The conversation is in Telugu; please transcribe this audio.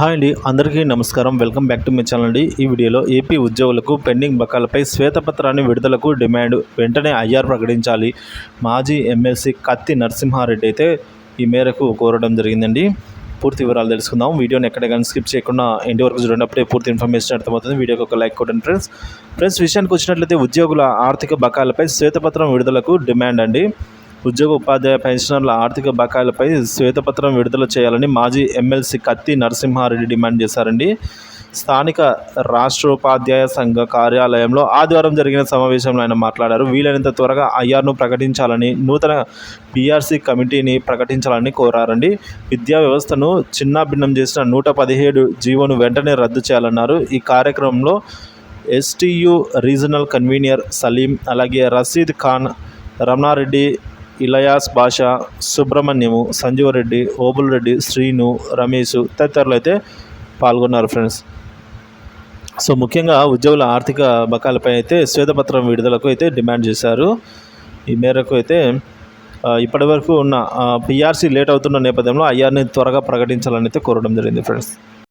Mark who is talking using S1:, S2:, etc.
S1: హాయ్ అండి అందరికీ నమస్కారం. Welcome back to my channel అండి. ఈ వీడియోలో ఏపీ ఉద్యోగులకు పెండింగ్ బకాలపై శ్వేతపత్రాన్ని విడుదలకు డిమాండ్ వెంటనే ఐఆర్ ప్రకటించాలి. మాజీ ఎమ్మెల్సీ కత్తి నరసింహారెడ్డి అయితే ఈ మేరకు కోరడం జరిగిందండి. పూర్తి వివరాలు తెలుసుకుందాం. వీడియోని ఎక్కడ కానీ స్కిప్ చేయకుండా ఎండి వరకు చూడనప్పుడే పూర్తి ఇన్ఫర్మేషన్ అర్థమవుతుంది. వీడియోకి ఒక లైక్ కొట్టండి ఫ్రెండ్స్. ఫ్రెండ్స్ విషయానికి వచ్చినట్లయితే ఉద్యోగుల ఆర్థిక బకాలపై శ్వేతపత్రం విడుదలకు డిమాండ్ అండి. ఉద్యోగ ఉపాధ్యాయ పెన్షనర్ల ఆర్థిక బకాయిలపై శ్వేతపత్రం విడుదల చేయాలని మాజీ ఎమ్మెల్సీ కత్తి నరసింహారెడ్డి డిమాండ్ చేశారండి. స్థానిక రాష్ట్రోపాధ్యాయ సంఘ కార్యాలయంలో ఆదివారం జరిగిన సమావేశంలో ఆయన మాట్లాడారు. వీలైనంత త్వరగా ఐఆర్ను ప్రకటించాలని నూతన పీఆర్సీ కమిటీని ప్రకటించాలని కోరారండి. విద్యా వ్యవస్థను చిన్నాభిన్నం చేసిన నూట పదిహేడు జీవోను వెంటనే రద్దు చేయాలన్నారు. ఈ కార్యక్రమంలో ఎస్టీయు రీజనల్ కన్వీనియర్ సలీం అలాగే రషీద్ ఖాన్ రమణారెడ్డి ఇలయాస్ భాష సుబ్రహ్మణ్యము సంజీవరెడ్డి ఓబుల్రెడ్డి శ్రీను రమేష్ తదితరులు అయితే పాల్గొన్నారు ఫ్రెండ్స్. సో ముఖ్యంగా ఉద్యోగుల ఆర్థిక బకాలపై అయితే శ్వేతపత్రం విడుదలకు అయితే డిమాండ్ చేశారు. ఈ మేరకు అయితే ఇప్పటి ఇప్పటివరకు ఉన్న పిఆర్సీ లేట్ అవుతున్న నేపథ్యంలో ఐఆర్ని త్వరగా ప్రకటించాలని అయితే కోరడం జరిగింది ఫ్రెండ్స్.